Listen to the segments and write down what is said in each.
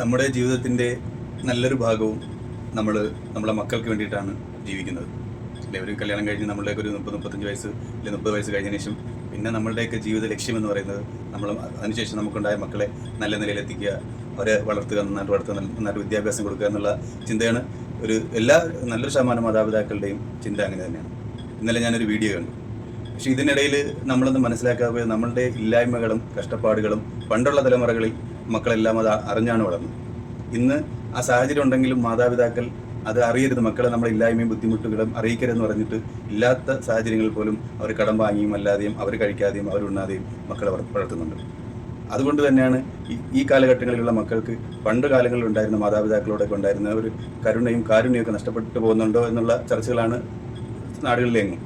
നമ്മുടെ ജീവിതത്തിന്റെ നല്ലൊരു ഭാഗവും നമ്മൾ നമ്മളെ മക്കൾക്ക് വേണ്ടിയിട്ടാണ് ജീവിക്കുന്നത്. അല്ലെ ഒരു കല്യാണം കഴിഞ്ഞ് നമ്മളുടെയൊക്കെ ഒരു മുപ്പത് മുപ്പത്തഞ്ച് വയസ്സ് അല്ലെങ്കിൽ മുപ്പത് വയസ്സ് കഴിഞ്ഞതിന് ശേഷം പിന്നെ നമ്മളുടെയൊക്കെ ജീവിത ലക്ഷ്യം എന്ന് പറയുന്നത് നമ്മൾ അതിനുശേഷം നമുക്കുണ്ടായ മക്കളെ നല്ല നിലയിലെത്തിക്കുക അവരെ വളർത്തുക നന്നായിട്ട് വളർത്തുക നന്നായിട്ട് വിദ്യാഭ്യാസം കൊടുക്കുക എന്നുള്ള ചിന്തയാണ് ഒരു എല്ലാ നല്ലൊരു ശതമാനം മാതാപിതാക്കളുടെയും ചിന്ത അങ്ങനെ തന്നെയാണ്. ഇന്നലെ ഞാനൊരു വീഡിയോ കണ്ടു. പക്ഷേ ഇതിനിടയിൽ നമ്മളൊന്ന് മനസ്സിലാക്കാതെ നമ്മളുടെ ഇല്ലായ്മകളും കഷ്ടപ്പാടുകളും പണ്ടുള്ള തലമുറകളിൽ മക്കളെല്ലാം അത് അറിഞ്ഞാണ് വളർന്നത്. ഇന്ന് ആ സാഹചര്യം ഉണ്ടെങ്കിലും മാതാപിതാക്കൾ അത് അറിയരുത്. മക്കളെ നമ്മളെ ഇല്ലായ്മയും ബുദ്ധിമുട്ടുകളും അറിയിക്കരുതെന്ന് പറഞ്ഞിട്ട് ഇല്ലാത്ത സാഹചര്യങ്ങളിൽ പോലും അവർ കടം വാങ്ങിയും അല്ലാതെയും അവർ കഴിക്കാതെയും അവർ ഉണ്ണാതെയും മക്കളെ വളർത്തുന്നുണ്ട്. അതുകൊണ്ട് തന്നെയാണ് ഈ- കാലഘട്ടങ്ങളിലുള്ള മക്കൾക്ക് പണ്ട് കാലങ്ങളിൽ ഉണ്ടായിരുന്ന മാതാപിതാക്കളോടൊക്കെ ഉണ്ടായിരുന്ന ഒരു കരുണയും കാരുണ്യവും ഒക്കെ നഷ്ടപ്പെട്ടു പോകുന്നുണ്ടോ എന്നുള്ള ചർച്ചകളാണ് നാടുകളിലെങ്ങും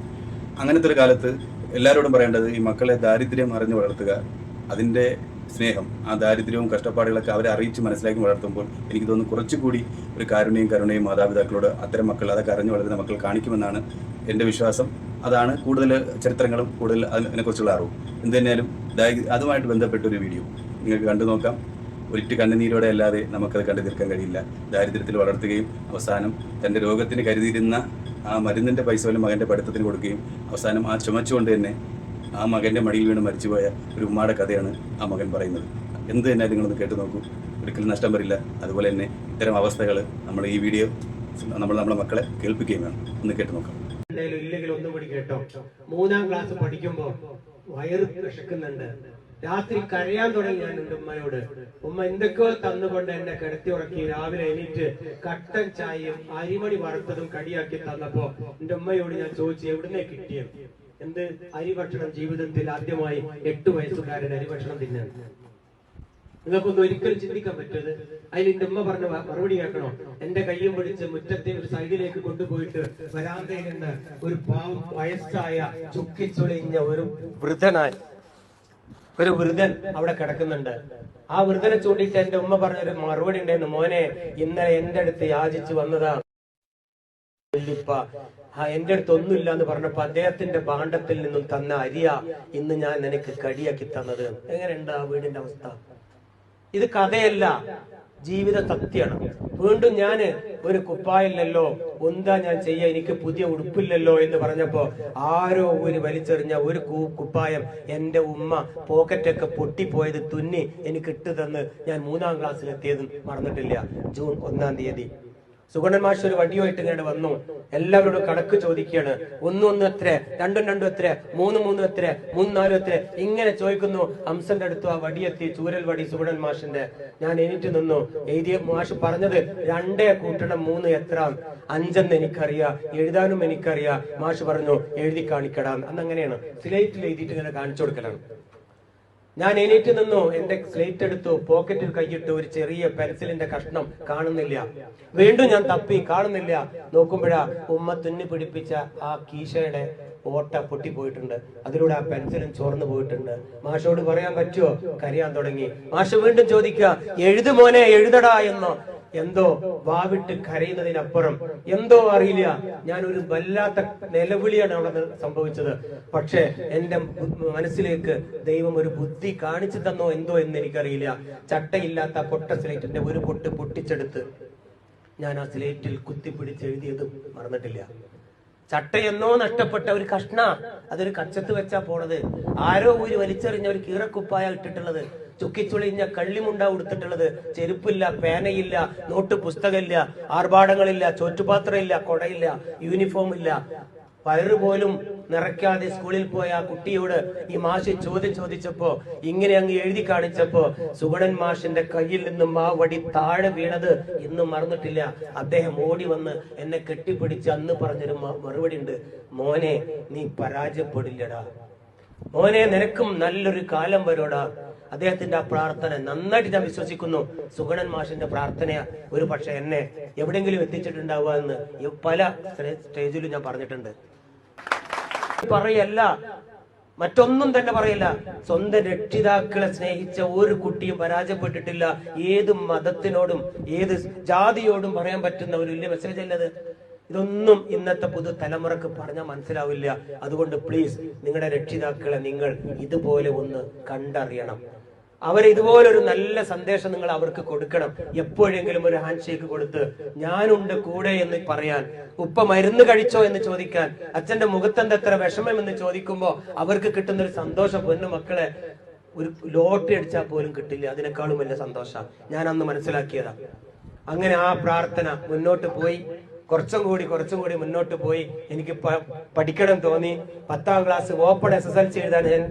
അങ്ങനത്തെ ഒരു കാലത്ത് എല്ലാവരോടും പറയേണ്ടത് ഈ മക്കളെ ദാരിദ്ര്യം അറിഞ്ഞു വളർത്തുക അതിന്റെ സ്നേഹം ആ ദാരിദ്ര്യവും കഷ്ടപ്പാടുകളൊക്കെ അവരെ അറിയിച്ച് മനസ്സിലാക്കി വളർത്തുമ്പോൾ എനിക്ക് തോന്നുന്നു കുറച്ചുകൂടി ഒരു കാരുണ്യം കരുണയും മാതാപിതാക്കളോട് അത്തരം മക്കൾ അതൊക്കെ അറിഞ്ഞു വളരുന്ന മക്കൾ കാണിക്കുമെന്നാണ് എന്റെ വിശ്വാസം. അതാണ് കൂടുതൽ ചരിത്രങ്ങളും കൂടുതൽ അതിനെക്കുറിച്ചുള്ള അറിവും. എന്ത് തന്നെയാലും അതുമായിട്ട് ബന്ധപ്പെട്ട ഒരു വീഡിയോ. നിങ്ങൾക്ക് കണ്ടു നോക്കാം. ഒരിറ്റ് കണ്ണുനീരോടെ അല്ലാതെ നമുക്കത് കണ്ടു തീർക്കാൻ കഴിയില്ല. ദാരിദ്ര്യത്തിൽ വളർത്തുകയും അവസാനം തന്റെ രോഗത്തിന് കരുതിയിരുന്ന ആ മരുന്നിന്റെ പൈസ പോലും മകന്റെ പഠിത്തത്തിന് കൊടുക്കുകയും അവസാനം ആ ചുമച്ചുകൊണ്ട് തന്നെ ആ മകന്റെ മടിയിൽ വീണ് മരിച്ചുപോയ ഒരു ഉമ്മയുടെ കഥയാണ് ആ മകൻ പറയുന്നത്. എന്ത് തന്നെ നിങ്ങളൊന്ന് കേട്ട് നോക്കൂ. ഒരിക്കലും നഷ്ടം വരില്ല. അതുപോലെ തന്നെ ഇത്തരം അവസ്ഥകൾ നമ്മൾ ഈ വീഡിയോ നമ്മൾ നമ്മുടെ മക്കളെ കേൾപ്പിക്കുകയും വേണം. ഒന്ന് കേട്ട് നോക്കാം. കൂടി കേട്ടോ. മൂന്നാം ക്ലാസ് പഠിക്കുമ്പോൾ വയറ് വിശക്കുന്നുണ്ട്. രാത്രി കരയാൻ തുടങ്ങി ഞാൻ എന്റെ ഉമ്മയോട്. ഉമ്മ എന്തൊക്കെയോ തന്നുകൊണ്ട് എന്നെ കിടത്തി ഉറക്കി രാവിലെ എണീറ്റ് കട്ടൻ ചായയും അരിമണി വറുത്തതും കടിയാക്കി തന്നപ്പോ എന്റെ ഉമ്മയോട് ഞാൻ ചോദിച്ചു എവിടുന്നേ കിട്ടിയത്? എന്ത്? അരി ഭക്ഷണം ജീവിതത്തിൽ ആദ്യമായി എട്ട് വയസ്സുകാരൻ അരി ഭക്ഷണം തിന്നാൻ. നിങ്ങൾക്കൊന്നും ഒരിക്കലും ചിന്തിക്കാൻ പറ്റരുത്. അതിൽ എന്റെ ഉമ്മ പറഞ്ഞ മറുപടി കേൾക്കണോ? എന്റെ കയ്യും പിടിച്ച് മുറ്റത്തെ ഒരു സൈഡിലേക്ക് കൊണ്ടുപോയിട്ട് വരാന്തയിൽ നിന്ന് ഒരു പാവം വയസ്സായ ചുക്കിച്ചൊളിഞ്ഞ ഒരു വൃദ്ധനായി. ഒരു വൃദ്ധൻ അവിടെ കിടക്കുന്നുണ്ട്. ആ വൃദ്ധനെ ചൂണ്ടിയിട്ട് എന്റെ ഉമ്മ പറഞ്ഞൊരു മറുപടി ഉണ്ടായിരുന്നു മോനെ ഇന്നലെ എന്റെ അടുത്ത് യാചിച്ചു വന്നതാ. എന്റെ അടുത്ത് ഒന്നുമില്ല എന്ന് പറഞ്ഞപ്പോ അദ്ദേഹത്തിന്റെ ഭാണ്ഡത്തിൽ നിന്നും തന്ന അരിയ ഇന്ന് ഞാൻ നിനക്ക് കടിയാക്കി തന്നത്. എങ്ങനെയുണ്ട് ആ വീടിന്റെ അവസ്ഥ? ഇത് കഥയല്ല ജീവിത സത്യമാണ്. വീണ്ടും ഞാൻ ഒരു കുപ്പായില്ലല്ലോ എന്താ ഞാൻ ചെയ്യ എനിക്ക് പുതിയ ഉടുപ്പില്ലല്ലോ എന്ന് പറഞ്ഞപ്പോ ആരോ ഒരു വലിച്ചെറിഞ്ഞ ഒരു കുപ്പായം എന്റെ ഉമ്മ പോക്കറ്റൊക്കെ പൊട്ടിപ്പോയത് തുന്നി എനിക്ക് ഇട്ടു തന്ന് ഞാൻ മൂന്നാം ക്ലാസ്സിൽ എത്തിയത് മറന്നിട്ടില്ല. ജൂൺ ഒന്നാം തീയതി. സുഗണൻ മാഷ് ഒരു വടിയുമായിട്ട് ഇങ്ങനെ വന്നു. എല്ലാവരോടും കണക്ക് ചോദിക്കുകയാണ്. ഒന്നും ഒന്നും എത്ര രണ്ടും രണ്ടും എത്ര മൂന്നും മൂന്നും എത്ര മൂന്ന് നാലും എത്ര ഇങ്ങനെ ചോദിക്കുന്നു. ഹംസന്റെ അടുത്ത് ആ വടിയെത്തി ചൂരൽ വടി സുഗണൻ മാഷിന്റെ. ഞാൻ എണീറ്റ് നിന്നു. എഴുതിയ മാഷ് പറഞ്ഞത് രണ്ടേ കൂട്ടണം മൂന്ന് എത്ര? അഞ്ചെന്ന് എനിക്കറിയാം. എഴുതാനും എനിക്കറിയാം. മാഷ് പറഞ്ഞു എഴുതി കാണിക്കടാം അന്ന് അങ്ങനെയാണ് സ്ലേറ്റിൽ എഴുതിയിട്ട് ഇങ്ങനെ കാണിച്ചു കൊടുക്കലാണ്. ഞാൻ എണീറ്റ് നിന്നു. എന്റെ സ്ലേറ്റ് എടുത്തു. പോക്കറ്റിൽ കൈയിട്ടു ഒരു ചെറിയ പെൻസിലിന്റെ കഷ്ണം. കാണുന്നില്ല. വീണ്ടും ഞാൻ തപ്പി. കാണുന്നില്ല. നോക്കുമ്പോഴാ ഉമ്മ തുന്നി പിടിപ്പിച്ച ആ കീശയുടെ ഓട്ട പൊട്ടിപ്പോയിട്ടുണ്ട്. അതിലൂടെ ആ പെൻസിലും ചോർന്നു പോയിട്ടുണ്ട്. മാഷോട് പറയാൻ പറ്റുമോ കരയാൻ തുടങ്ങി. മാഷ് വീണ്ടും ചോദിക്കുക എഴുതു മോനെ എഴുതടാ എന്നോ. എന്തോ വാവിട്ട് കരയുന്നതിനപ്പുറം. എന്തോ അറിയില്ല. ഞാൻ ഒരു വല്ലാത്ത നിലവിളിയാണ് അവിടെ സംഭവിച്ചത്. പക്ഷേ എന്റെ മനസ്സിലേക്ക് ദൈവം ഒരു ബുദ്ധി കാണിച്ചു തന്നോ എന്തോ എന്ന് എനിക്കറിയില്ല. ചട്ടയില്ലാത്ത പൊട്ട സ്ലേറ്റിന്റെ ഒരു പൊട്ട് പൊട്ടിച്ചെടുത്ത് ഞാൻ ആ സ്ലേറ്റിൽ കുത്തിപ്പിടിച്ച് എഴുതിയതും മറന്നിട്ടില്ല. ചട്ടയെന്നോ നഷ്ടപ്പെട്ട ഒരു കഷ്ണ അതൊരു കച്ചത്ത് വെച്ചാ പോണത്. ആരോ ഒരു വലിച്ചെറിഞ്ഞ ഒരു കീറക്കുപ്പായ ഇട്ടിട്ടുള്ളത്. ചുക്കിച്ചുളിഞ്ഞ കള്ളിമുണ്ട ഉടുത്തിട്ടുള്ളത്. ചെരുപ്പില്ല പേനയില്ല നോട്ട് പുസ്തകമില്ല ആർഭാടങ്ങളില്ല ചോറ്റുപാത്രമില്ല കൊടയില്ല യൂണിഫോം ഇല്ല വയറ് പോലും നിറയ്ക്കാതെ സ്കൂളിൽ പോയ ആ കുട്ടിയോട് ഈ മാഷ് ചോദ്യം ചോദിച്ചപ്പോ ഇങ്ങനെ അങ്ങ് എഴുതി കാണിച്ചപ്പോ സുഗണൻ മാഷിന്റെ കയ്യിൽ നിന്നും ആ വടി താഴെ വീണത് ഇന്നും മറന്നിട്ടില്ല. അദ്ദേഹം ഓടി വന്ന് എന്നെ കെട്ടിപ്പിടിച്ച് അന്ന് പറഞ്ഞൊരു മറുപടി ഉണ്ട്. മോനെ നീ പരാജയപ്പെടില്ലടാ. മോനെ നിനക്കും നല്ലൊരു കാലം വരോടാ. അദ്ദേഹത്തിന്റെ ആ പ്രാർത്ഥന നന്നായിട്ട് ഞാൻ വിശ്വസിക്കുന്നു. സുഗണൻ മാഷിന്റെ പ്രാർത്ഥന ഒരു പക്ഷെ എന്നെ എവിടെയെങ്കിലും എത്തിച്ചിട്ടുണ്ടാവുക എന്ന് പല സ്റ്റേജിലും ഞാൻ പറഞ്ഞിട്ടുണ്ട്. പറയല്ല. മറ്റൊന്നും തന്നെ പറയില്ല. സ്വന്തം രക്ഷിതാക്കളെ സ്നേഹിച്ച ഒരു കുട്ടിയും പരാജയപ്പെട്ടിട്ടില്ല. ഏത് മതത്തിനോടും ഏത് ജാതിയോടും പറയാൻ പറ്റുന്ന ഒരു വലിയ മെസ്സേജ് അല്ലത് ഇതൊന്നും ഇന്നത്തെ പുതു തലമുറയ്ക്ക് പറഞ്ഞാൽ മനസ്സിലാവില്ല. അതുകൊണ്ട് പ്ലീസ് നിങ്ങളുടെ രക്ഷിതാക്കളെ നിങ്ങൾ ഇതുപോലെ ഒന്ന് കണ്ടറിയണം. അവർ ഇതുപോലൊരു നല്ല സന്ദേശം നിങ്ങൾ അവർക്ക് കൊടുക്കണം. എപ്പോഴെങ്കിലും ഒരു ഹാൻഡ് ഷേക്ക് കൊടുത്ത് ഞാനുണ്ട് കൂടെ എന്ന് പറയാൻ ഉപ്പ മരുന്ന് കഴിച്ചോ എന്ന് ചോദിക്കാൻ അച്ഛന്റെ മുഖത്തെന്ത് എത്ര വിഷമം എന്ന് ചോദിക്കുമ്പോ അവർക്ക് കിട്ടുന്ന ഒരു സന്തോഷം പൊന്നു മക്കളെ ഒരു ലോട്ടറി അടിച്ചാൽ പോലും കിട്ടില്ല. അതിനേക്കാളും വലിയ സന്തോഷം. ഞാൻ അന്ന് മനസ്സിലാക്കിയതാ. അങ്ങനെ ആ പ്രാർത്ഥന മുന്നോട്ട് പോയി. കുറച്ചും കൂടി കുറച്ചും കൂടി മുന്നോട്ട് പോയി. എനിക്ക് പഠിക്കണം തോന്നി. പത്താം class open S S L C എഴുതാൻ ഞാൻ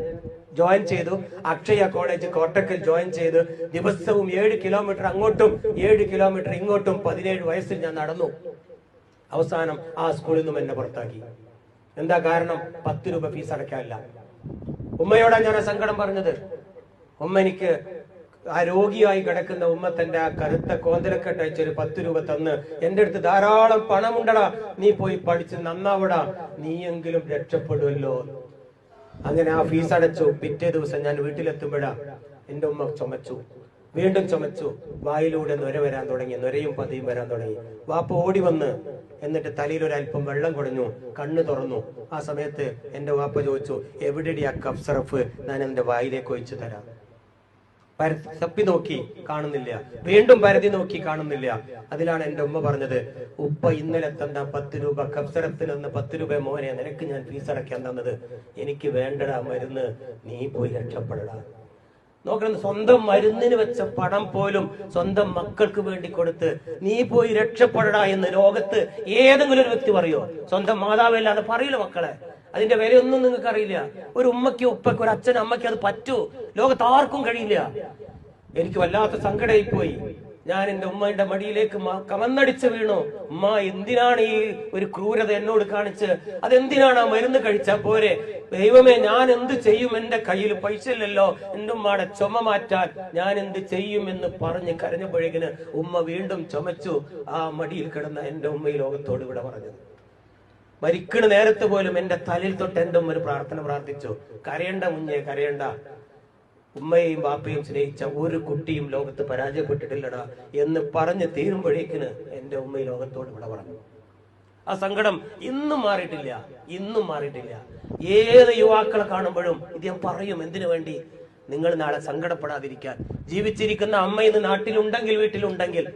ജോയിൻ ചെയ്തു. അക്ഷയ കോളേജ് കോട്ടക്കൽ ജോയിൻ ചെയ്ത്. ദിവസവും ഏഴ് കിലോമീറ്റർ അങ്ങോട്ടും ഏഴ് കിലോമീറ്റർ ഇങ്ങോട്ടും പതിനേഴ് വയസ്സിൽ ഞാൻ നടന്നു. അവസാനം ആ സ്കൂളിൽ നിന്നും എന്നെ പുറത്താക്കി. എന്താ കാരണം? പത്ത് രൂപ ഫീസ് അടയ്ക്കാനില്ല. ഉമ്മയോടാ ഞാൻ സങ്കടം പറഞ്ഞത്. ഉമ്മ എനിക്ക് ആ രോഗിയായി കിടക്കുന്ന ഉമ്മ തന്റെ ആ കറുത്ത കോന്തലക്കെട്ട് അയച്ചൊരു പത്ത് രൂപ തന്ന്. എന്റെ അടുത്ത് ധാരാളം പണമുണ്ടടാ. നീ പോയി പഠിച്ച് നന്നാവടാ. നീയെങ്കിലും രക്ഷപ്പെടുമല്ലോ അങ്ങനെ ആ ഫീസ് അടച്ചു. പിറ്റേ ദിവസം ഞാൻ വീട്ടിലെത്തുമ്പോഴാ എന്റെ ഉമ്മ ചുമച്ചു. വീണ്ടും ചുമച്ചു. വായിലൂടെ നൊര വരാൻ തുടങ്ങി. നൊരയും പതിയും വരാൻ തുടങ്ങി. വാപ്പ ഓടി വന്ന് എന്നിട്ട് തലയിൽ ഒരു അല്പം വെള്ളം കുടഞ്ഞു കണ്ണ് തുറന്നു. ആ സമയത്ത് എന്റെ വാപ്പ ചോദിച്ചു എവിടെടി ആ കഫ് സിറപ്പ് ഞാൻ എന്റെ വായിലേക്ക് ഒഴിച്ചു തരാം. തപ്പി നോക്കി കാണുന്നില്ല. വീണ്ടും പരതി നോക്കി കാണുന്നില്ല. അതിലാണ് എന്റെ ഉമ്മ പറഞ്ഞത് ഉപ്പ ഇന്നലെ തന്ന പത്ത് രൂപ കബ്സരത്തിൽ നിന്ന് പത്ത് രൂപ മോനെ നിനക്ക് ഞാൻ ഫീസ് അടയ്ക്കാൻ തന്നത്. എനിക്ക് വേണ്ടടാ മരുന്ന്. നീ പോയി രക്ഷപ്പെടടാ. നോക്കണം സ്വന്തം മരുന്നിന് വെച്ച പണം പോലും സ്വന്തം മക്കൾക്ക് വേണ്ടി കൊടുത്ത് നീ പോയി രക്ഷപ്പെടടാ എന്ന് ലോകത്ത് ഏതെങ്കിലും ഒരു വ്യക്തി പറയോ സ്വന്തം മാതാവല്ലാതെ പറയില്ല മക്കളെ? അതിന്റെ വിലയൊന്നും നിങ്ങൾക്ക് അറിയില്ല ഒരു ഉമ്മയ്ക്ക് ഉപ്പയ്ക്ക് ഒരു അച്ഛനും അമ്മയ്ക്ക് അത് പറ്റൂ. ലോകത്ത് ആർക്കും കഴിയില്ല. എനിക്ക് വല്ലാത്ത സങ്കടമായി പോയി ഞാൻ എന്റെ ഉമ്മയുടെ മടിയിലേക്ക് കമന്നടിച്ച് വീണു. ഉമ്മ എന്തിനാണ് ഈ ഒരു ക്രൂരത എന്നോട് കാണിച്ച്? അതെന്തിനാണ് ആ മരുന്ന് കഴിച്ച പോരെ? ദൈവമേ ഞാൻ എന്ത് ചെയ്യും? എന്റെ കയ്യിൽ പൈസ ഇല്ലല്ലോ. എന്റെ ഉമ്മയുടെ ചുമ മാറ്റാൻ ഞാൻ എന്ത് ചെയ്യും എന്ന് പറഞ്ഞ് കരഞ്ഞപ്പോഴേക്കിന് ഉമ്മ വീണ്ടും ചുമച്ചു. ആ മടിയിൽ കിടന്ന എന്റെ ഉമ്മ ഈ ലോകത്തോട് ഇവിടെ പറഞ്ഞത്. മരിക്കണ നേരത്ത് പോലും എന്റെ തലയിൽ തൊട്ട് എന്റെ ഒരു പ്രാർത്ഥന പ്രാർത്ഥിച്ചു. കരയണ്ട മുഞ്ഞേ കരയണ്ട. ഉമ്മയെയും ബാപ്പയും സ്നേഹിച്ച ഒരു കുട്ടിയും ലോകത്ത് പരാജയപ്പെട്ടിട്ടില്ലടാ എന്ന് പറഞ്ഞ് തീരുമ്പോഴേക്കിന് എന്റെ ഉമ്മ ലോകത്തോട് ഇവിടെ പറഞ്ഞു. ആ സങ്കടം ഇന്നും മാറിയിട്ടില്ല ഇന്നും മാറിയിട്ടില്ല. ഏത് യുവാക്കളെ കാണുമ്പോഴും ഇത് ഞാൻ പറയും എന്തിനു വേണ്ടി? നിങ്ങൾ നാളെ സങ്കടപ്പെടാതിരിക്കാൻ. ജീവിച്ചിരിക്കുന്ന അമ്മ ഇന്ന് നാട്ടിലുണ്ടെങ്കിൽ വീട്ടിലുണ്ടെങ്കിൽ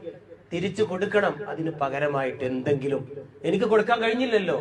തിരിച്ചു കൊടുക്കണം. അതിന് പകരമായിട്ട് എന്തെങ്കിലും എനിക്ക് കൊടുക്കാൻ കഴിഞ്ഞില്ലല്ലോ.